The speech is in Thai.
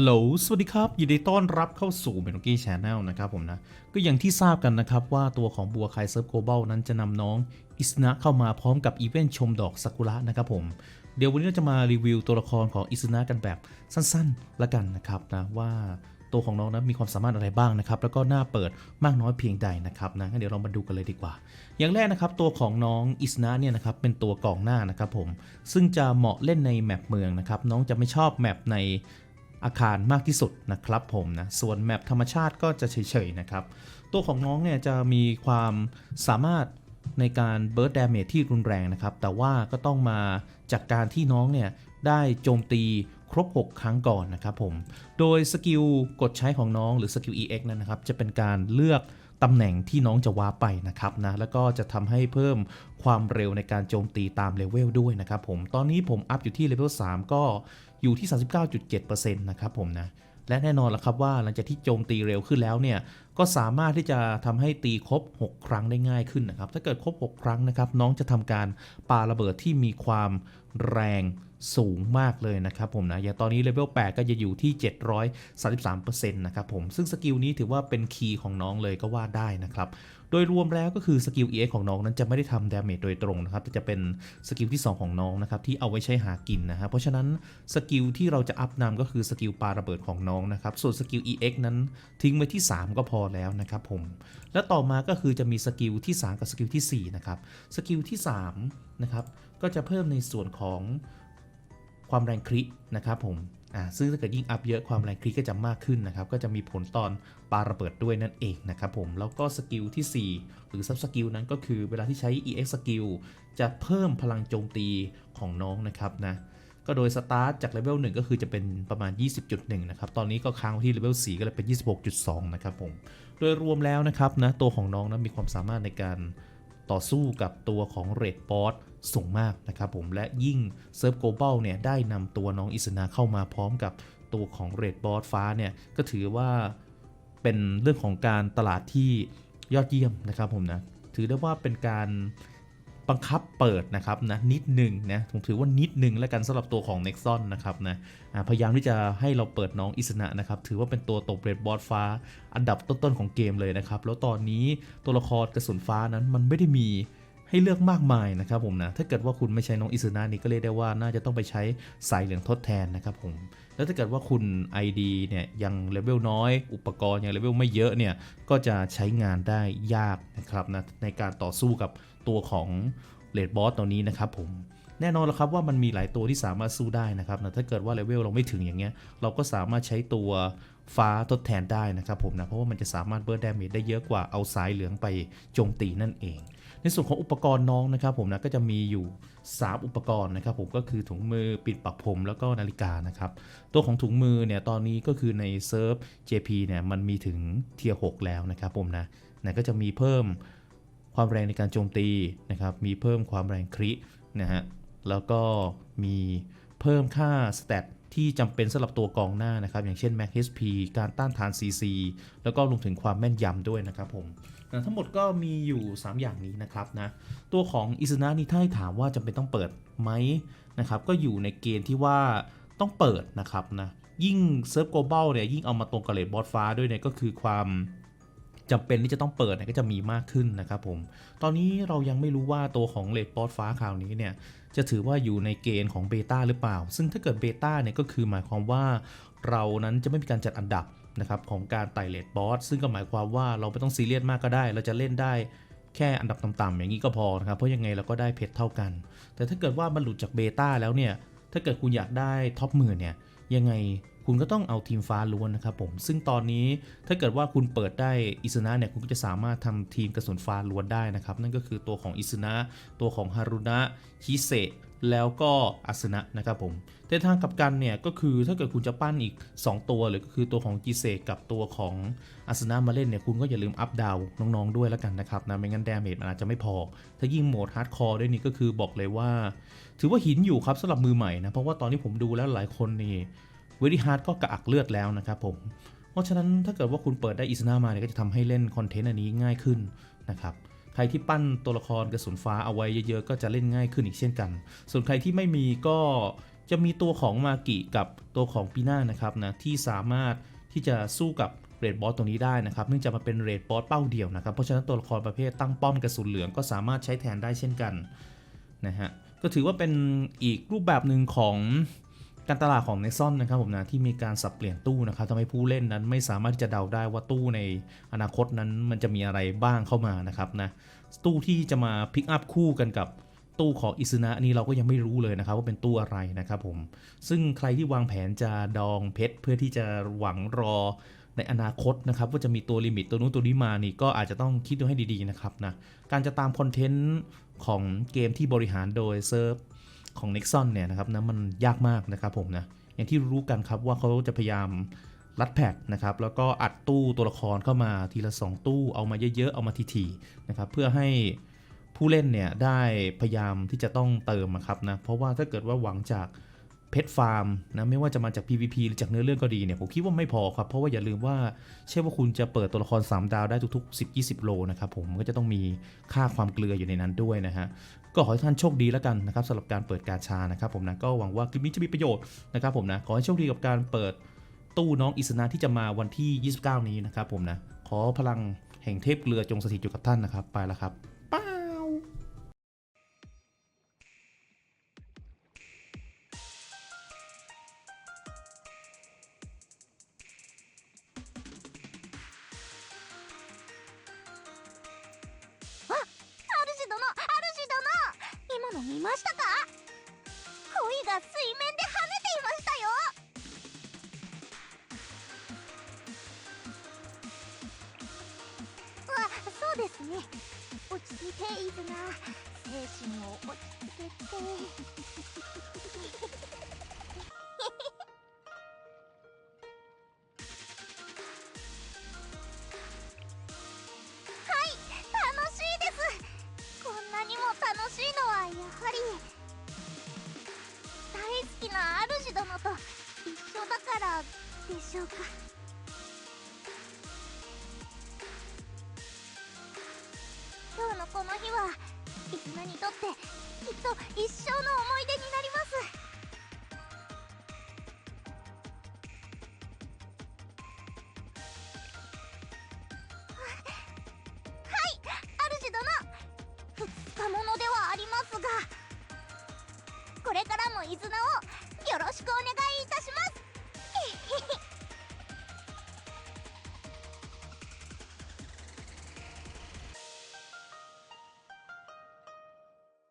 ฮัลโหล สวัสดีครับ ยินดีต้อนรับเข้าสู่เมนกี้ชาแนลนะครับผมนะ ก็อย่างที่ทราบกันนะครับว่าตัวของบัวไคเซิร์ฟโกลบอลนั้นจะนำน้องอิสนะเข้ามาพร้อมกับอีเวนต์ชมดอกซากุระนะครับผม เดี๋ยววันนี้เราจะมารีวิวตัวละครของอิสนะกันแบบสั้นๆละกันนะครับนะว่าตัวของน้องนั้นมีความสามารถอะไรบ้างนะครับ แล้วก็หน่าเปิดมากน้อยเพียงใดนะครับนะเดี๋ยวเรามาดูกันเลยดีกว่า อย่างแรกนะครับตัวของน้องอิสนะเนี่ยนะครับเป็นตัวกองหน้านะครับผม ซึ่งจะเหมาะเล่นในแมปเมืองนะครับน้องจะไม่ชอบแมปใน อาคารมากที่สุดนะครับผมนะ ส่วนแมปธรรมชาติก็จะเฉยๆนะครับ ตัวของน้องเนี่ยจะมีความสามารถในการเบิร์ดดาเมจที่รุนแรงนะครับ แต่ว่าก็ต้องมาจากการที่น้องเนี่ยได้โจมตีครบ 6 ครั้งก่อนนะครับผม โดยสกิลกดใช้ของน้องหรือสกิล EX นั้นนะครับ จะเป็นการเลือกตำแหน่งที่น้องจะว้าไปนะครับนะ แล้วก็จะทำให้เพิ่มความเร็วในการโจมตีตามเลเวลด้วยนะครับผม ตอนนี้ผมอัพอยู่ที่เลเวล3ก็ อยู่ที่ 39.7%นะครับผมนะและแน่นอนละครับว่าหลังจากที่โจมตีเร็วขึ้นแล้วเนี่ยก็สามารถที่จะทำให้ตีครบ 6 ครั้งได้ง่ายขึ้นนะครับถ้าเกิดครบ 6 ครั้งนะครับน้องจะทำการปาระเบิดที่มีความแรงสูงมากเลยนะครับผมนะอย่างตอนนี้เลเวล8ก็จะอยู่ที่ 733%นะครับผมซึ่งสกิลนี้ถือว่าเป็นคีย์ของน้องเลยก็ว่าได้นะครับ โดยรวมแล้วก็คือสกิล EX ของน้องนั้นจะไม่ได้ทำดาเมจโดยตรงนะครับแต่จะเป็นสกิลที่ 2 ของน้องนะครับที่เอาไว้ใช้หากินนะฮะเพราะฉะนั้นสกิลที่เราจะอัพนำก็คือสกิลปาระเบิดของน้องนะครับส่วนสกิล EX นั้นทิ้งไว้ที่ 3 ก็พอแล้วนะครับผมและต่อมาก็คือจะมีสกิลที่ 3 กับสกิลที่4นะครับสกิลที่3นะครับก็จะเพิ่มในส่วนของความแรงครินะครับผม อ่าซึ่งถ้าเกิดยิ่งอัพเยอะความแรงคริก็จะมากขึ้นนะครับ ก็จะมีผลตอนปาระเบิดด้วยนั่นเองนะครับผม แล้วก็สกิลที่ 4 หรือซับสกิลนั้นก็คือเวลาที่ใช้ EX สกิลจะเพิ่มพลังโจมตีของน้องนะครับนะ ก็โดยสตาร์ทจากเลเวล1ก็คือจะเป็นประมาณ 20.1 นะครับ ตอนนี้ก็ค้างไว้ที่เลเวล4ก็เลยเป็น 26.2 นะครับผม โดยรวมแล้วนะครับนะตัวของน้องนะมีความสามารถในการต่อสู้กับตัวของเรดบอส สูงมากนะครับผมและยิ่งเซิร์ฟโกลบอลเนี่ยได้นำตัวน้องอิสนาเข้ามาพร้อมกับตัวของเรดบอสฟ้าเนี่ยก็ถือว่าเป็นเรื่องของการตลาดที่ยอดเยี่ยมนะครับผมนะถือได้ว่าเป็นการบังคับเปิดนะครับนะนิดหนึ่งนะผมถือว่านิดหนึ่งแล้วกันสำหรับตัวของ Nexon นะครับนะพยายามที่จะให้เราเปิดน้องอิสนะนะครับถือว่าเป็นตัวตบเรดบอสฟ้า อันดับต้นๆของเกมเลยนะครับแล้วตอนนี้ตัวละครกระสุนฟ้านั้นมันไม่ได้มี ให้เลือกมากมายนะครับผมนะถ้าเกิดว่าคุณไม่ใช้น้องอิซุนะนี่ก็เรียกได้ว่าน่าจะต้องไปใช้สายเหลืองทดแทนนะครับผมแล้วถ้าเกิดว่าคุณ ID เนี่ยยังเลเวลน้อย อุปกรณ์ยังเลเวลไม่เยอะเนี่ยก็จะใช้งานได้ยากนะครับนะในการต่อสู้กับตัวของเลดบอสตัวนี้นะครับผมแน่นอนแล้วครับว่ามันมีหลายตัวที่สามารถสู้ได้นะครับนะถ้าเกิดว่าเลเวลเราไม่ถึงอย่างเงี้ยเราก็สามารถใช้ตัวฟ้าทดแทนได้นะครับผมนะเพราะว่ามันจะสามารถเบิร์ดดาเมจได้เยอะกว่าเอาสายเหลืองไปโจมตีนั่นเอง ในส่วนของอุปกรณ์น้องนะครับผมนะก็จะมีอยู่ 3 อุปกรณ์นะครับผมก็คือถุงมือปิดปักผมแล้วก็นาฬิกานะครับตัวของถุงมือเนี่ยตอนนี้ก็คือในเซิร์ฟ JP เนี่ยมันมีถึงเทียร์6แล้วนะครับผมนะนะก็จะมีเพิ่มความแรงในการโจมตีนะครับมีเพิ่มความแรงครินะฮะแล้วก็มีเพิ่มค่าสเตต ที่จำเป็นสำหรับตัวกองหน้านะครับ อย่างเช่น Mac HP การต้านทาน CC แล้วก็รวมถึงความแม่นยำด้วยนะครับผมนะทั้งหมดก็มีอยู่ 3 อย่างนี้นะครับนะตัวของอิซนะนี่ถ้าให้ถามว่าจำเป็นต้องเปิดไหมนะครับก็อยู่ในเกณฑ์ที่ว่าต้องเปิดนะครับนะยิ่งเซิร์ฟโกลบอลเนี่ยยิ่งเอามาตรงกับเลดบอสฟ้าด้วยเนี่ยก็คือความ จำเป็นที่จะต้องเปิดเนี่ยก็จะมีมากขึ้นนะครับผม ตอนนี้เรายังไม่รู้ว่าตัวของเลดบอสฟ้าคราวนี้เนี่ยจะถือว่าอยู่ในเกณฑ์ของเบต้าหรือเปล่า ซึ่งถ้าเกิดเบต้าเนี่ยก็คือหมายความว่าเรานั้นจะไม่มีการจัดอันดับนะครับของการไต่เลดบอสซึ่งก็หมายความว่าเราไม่ต้องซีเรียสมากก็ได้ เราจะเล่นได้แค่อันดับต่ำๆอย่างนี้ก็พอนะครับ เพราะยังไงเราก็ได้เพชรเท่ากัน แต่ถ้าเกิดว่ามันหลุดจากเบต้าแล้วเนี่ย ถ้าเกิดคุณอยากได้ท็อปหมื่นเนี่ย ยังไง คุณก็ต้องเอาทีมฟ้าล้วนนะครับผม ซึ่งตอนนี้ถ้าเกิดว่าคุณเปิดได้อิซุนะเนี่ยคุณก็จะสามารถทำทีมกระสุนฟ้าล้วนได้นะครับ นั่นก็คือตัวของอิซุนะตัวของฮารุนะฮิเซะแล้วก็อาสนะนะครับผมแต่ทางกลับกันเนี่ยก็คือถ้าเกิดคุณจะปั้นอีก 2 ตัวหรือก็คือตัวของจิเซกับตัวของอาสนะมาเล่นเนี่ยคุณก็อย่าลืมอัพดาวน้องๆด้วยแล้วกันนะครับนะไม่งั้นดาเมจมันอาจจะไม่พอ ถ้ายิ่งโหมดฮาร์ดคอร์ด้วยนี่ก็คือบอกเลยว่า ถือว่าหินอยู่ครับสำหรับมือใหม่นะ เพราะว่าตอนนี้ผมดูแล้วหลายคนนี่ เวดี้ฮาร์ดก็กระอักเลือดแล้วนะครับผม เพราะฉะนั้นถ้าเกิดว่าคุณเปิดได้อิสนามาเนี่ยก็จะทำให้เล่นคอนเทนต์อันนี้ง่ายขึ้นนะครับใครที่ปั้นตัวละครกระสุนฟ้าเอาไว้เยอะๆ ก็จะเล่นง่ายขึ้นอีกเช่นกัน ส่วนใครที่ไม่มีก็จะมีตัวของมากิกับตัวของปีน่านะครับนะที่สามารถที่จะสู้กับเรดบอสตัวนี้ได้นะครับ เนื่องจากมันเป็นเรดบอสเป้าเดียวนะครับ เพราะฉะนั้นตัวละครประเภทตั้งป้อมกระสุนเหลืองก็สามารถใช้แทนได้เช่นกันนะฮะ ก็ถือว่าเป็นอีกรูปแบบหนึ่งของ การตลาดของ Nexon นะครับผมนะที่มีการสับเปลี่ยนตู้นะครับทำให้ผู้เล่นนั้นไม่สามารถที่จะเดาได้ว่าตู้ในอนาคตนั้นมันจะมีอะไรบ้างเข้ามานะครับนะตู้ที่จะมาพิกอัพคู่กันกับตู้ของอิซึนะนี่เราก็ยังไม่รู้เลยนะครับว่าเป็นตู้อะไรนะครับผมซึ่งใครที่วางแผนจะดองเพชรเพื่อที่จะหวังรอในอนาคตนะครับว่าจะมีตัวลิมิตตัวนู้นตัวนี้มานี่ก็อาจจะต้องคิดดูให้ดีๆนะครับนะการจะตามคอนเทนต์ของเกมที่บริหารโดยเซิร์ฟ ของ Nexon เนี่ยนะครับนะมันยากมากนะครับผมนะอย่างที่รู้กันครับว่าเขาจะพยายามรัดแพทนะครับแล้วก็อัดตู้ตัวละครเข้ามาทีละ 2 ตู้เอามาเยอะๆ เอามาทีๆนะครับเพื่อให้ผู้เล่นเนี่ยได้พยายามที่จะต้องเติมอะครับนะเพราะว่าถ้าเกิดว่าหวังจากเพชรฟาร์มนะไม่ว่าจะมาจาก PVP หรือจากเนื้อเรื่องก็ดีเนี่ยผมคิดว่าไม่พอครับ เพราะว่าอย่าลืมว่าใช่ว่าคุณจะเปิดตัวละคร 3 ดาวได้ทุกๆ 10-20 โลนะครับผมก็จะต้องมีค่าความเกลืออยู่ในนั้นด้วยนะฮะ ก็ขอให้ท่านโชคดีแล้วกันนะครับสำหรับการเปิดกาชานะครับผมนะก็หวังว่าคลิปนี้จะมีประโยชน์นะครับผมนะขอให้โชคดีกับการเปิดตู้น้องอิสนาที่จะมาวันที่ 29 นี้นะครับผมนะขอพลังแห่งเทพเกลือจงสถิตอยู่กับท่านนะครับไปแล้วครับ ましたか？鯉が水面で跳ねていましたよ。あそうですね。落ち着いていずな。精神を落ち着けて。ょうか。今日のこの日は絆にとってきっと一生の思い出になります。はい主殿二日者ではありますが。これからも絆をよろしくお願いいたします。